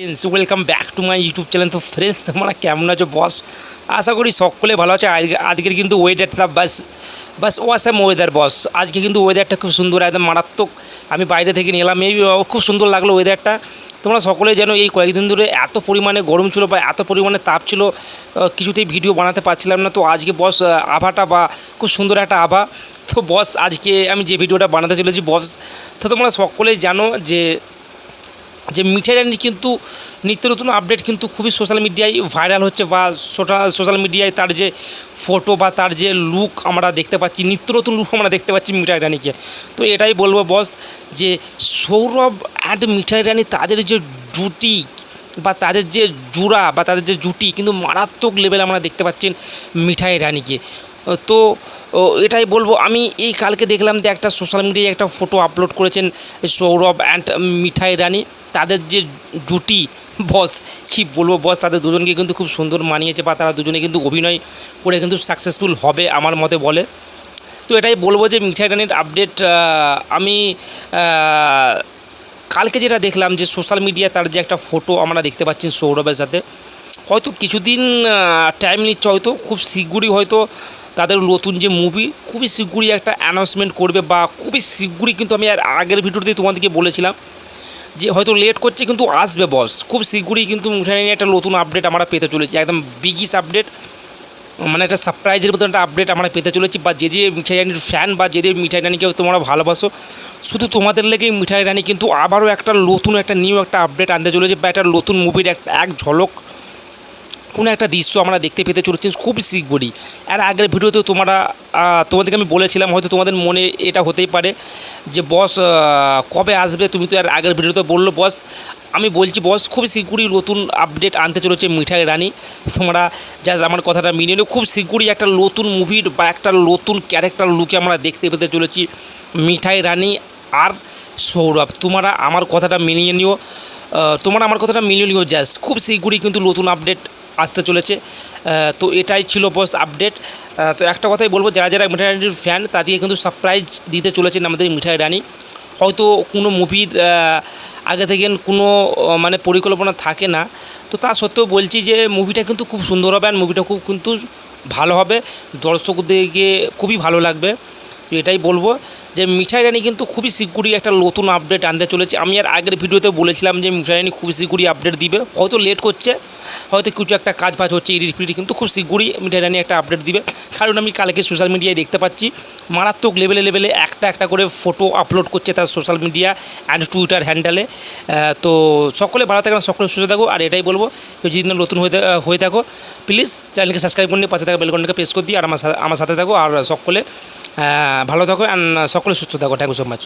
Friends welcome back to my YouTube channel তো friends তোমরা কেমন আছো? বস আশা করি সকলে ভালো আছে। আজকে আজকের কিন্তু ওয়েদারটা বাস বাস ওয়াসাম ওয়েদার বস আজকে কিন্তু ওয়েদারটা খুব সুন্দর, একদম মারাত্মক। আমি বাইরে থেকে নিলাম, এই খুব সুন্দর লাগল ওয়েদারটা তোমরা সকলে যেন এই কয়েকদিন ধরে এত পরিমাণে গরম ছিল বা এত পরিমাণে তাপ ছিল কিছুতেই ভিডিও বানাতে পারছিলাম না। তো আজকে বস আভাটা বা খুব সুন্দর একটা আভা। তো বস আজকে আমি যে ভিডিওটা বানাতে চলেছি বস তো তোমরা সকলেই জানো যে যে মিঠাই রানী কিন্তু নিত্য নতুন আপডেট কিন্তু খুবই সোশ্যাল মিডিয়ায় ভাইরাল হচ্ছে বা সোশ্যাল মিডিয়ায় তার যে ফটো বা তার যে লুক আমরা দেখতে পাচ্ছি, নিত্য নতুন লুক আমরা দেখতে পাচ্ছি মিঠাই রানীকে। তো এটাই বলব বস যে সৌরভ অ্যান্ড মিঠাই রানী তাদের যে জুটি বা তাদের যে জোড়া বা তাদের যে জুটি কিন্তু মারাত্মক লেভেল আমরা দেখতে পাচ্ছেন মিঠাই রানীকে। তো এটাই বলব, আমি এই কালকে দেখলাম যে একটা সোশ্যাল মিডিয়ায় একটা ফটো আপলোড করেছেন সৌরভ অ্যান্ড মিঠাই রানী। তাদের যে জুটি বস কি বলব বস তাদের দুজনকে কিন্তু খুব সুন্দর মানিয়েছে বা তারা দুজনে কিন্তু অভিনয় করে কিন্তু সাকসেসফুল হবে আমার মতে বলে। তো এটাই বলব যে মিঠাই রানীর আপডেট আমি কালকে যেটা দেখলাম যে সোশ্যাল মিডিয়া তার যে একটা ফটো আমরা দেখতে পাচ্ছি সৌরভের সাথে, হয়তো কিছুদিন টাইম নিচ্ছে হয়তো, খুব শীঘ্রই হয়তো তাদের নতুন যে মুভি খুবই শীঘ্রই একটা অ্যানাউন্সমেন্ট করবে বা খুবই শীঘ্রই কিন্তু আমি আর আগের ভিডিওতে তোমাদেরকে বলেছিলাম যে হয়তো লেট করছে কিন্তু আসবে বস খুব শীঘ্রই কিন্তু রানী একটা নতুন আপডেট আমরা পেতে চলেছি, একদম বিগিস আপডেট মানে একটা সারপ্রাইজের মতো একটা আপডেট আমরা পেতে চলেছি বা যে যে মিঠাই রানির ফ্যান বা যে যে মিঠাই রানীকে তোমরা ভালোবাসো, শুধু তোমাদের লেগেই মিঠাই রানী কিন্তু আবারও একটা নতুন একটা নিউ একটা আপডেট আনতে চলেছে বা একটা নতুন মুভির একটা এক ঝলক। কোনো একটা দৃশ্য আমরা দেখতে পেতে চলেছি, খুব শীঘ্রই আর আগের ভিডিওতেও তোমরা তোমাদেরকে আমি বলেছিলাম, হয়তো তোমাদের মনে এটা হতেই পারে যে, বস কবে আসবে? তুমি তো আর আগের ভিডিওতে বলল, বস, আমি বলছি, বস, খুব শীঘ্রই নতুন আপডেট আনতে চলেছে মিঠাই রানী। তোমরা জাস্ট আমার কথাটা মেনে নিও। খুব শীঘ্রই একটা নতুন মুভির বা একটা নতুন ক্যারেক্টার লুকে আমরা দেখতে পেতে চলেছি মিঠাই রানী আর সৌরভ। তোমরা আমার কথাটা মেনিয়ে নিও। তোমরা আমার কথাটা মেনে নিও জাস্ট খুব শীঘ্রই কিন্তু নতুন আপডেট আসতে চলেছে। তো এটাই ছিল বস আপডেট তো একটা কথাই বলব, যারা যারা মিঠাই রানির ফ্যান তাদেরকে কিন্তু সারপ্রাইজ দিতে চলেছেন আমাদের মিঠাই রানী। হয়তো কোনো মুভির আগে থেকে কোনো মানে পরিকল্পনা থাকে না। তো তা সত্ত্বেও বলছি যে মুভিটা কিন্তু খুব সুন্দর হবে আর মুভিটা খুব কিন্তু ভালো হবে। দর্শকদেরকে খুবই ভালো লাগবে, এটাই বলব। যে মিঠাই রানী কিন্তু খুবই শীঘ্রই একটা নতুন আপডেট আনতে চলেছে। আমি আর আগের ভিডিওতে বলেছিলাম যে, মিঠাই রানী খুবই শীঘ্রই আপডেট দিবে। হয়তো লেট করছে হয়তো কিছু একটা কাজ বাজ হচ্ছে এডিট ফিডিট কিন্তু খুব শীঘ্রই মিঠাই রানী একটা আপডেট দিবে। কারণ আমি কালকে সোশ্যাল মিডিয়ায় দেখতে পাচ্ছি, মারাত্মক লেভেলে লেভেলে একটা একটা করে ফটো আপলোড করছে তার সোশ্যাল মিডিয়া অ্যান্ড টুইটার হ্যান্ডেলে তো সকলে ভালো থাকেন সকলে সুস্থ থাকো আর এটাই বলব যদি নতুন হয়ে হয়ে থাকো প্লিজ চ্যানেলকে সাবস্ক্রাইব করে নিয়ে পাশে থাকা বেলকনটাকে প্রেস করে দিই আর আমার আমার সাথে থাকো। আর সকলে ভালো থাকো অ্যান্ড সকলে সুস্থ থাকো। Thank you so much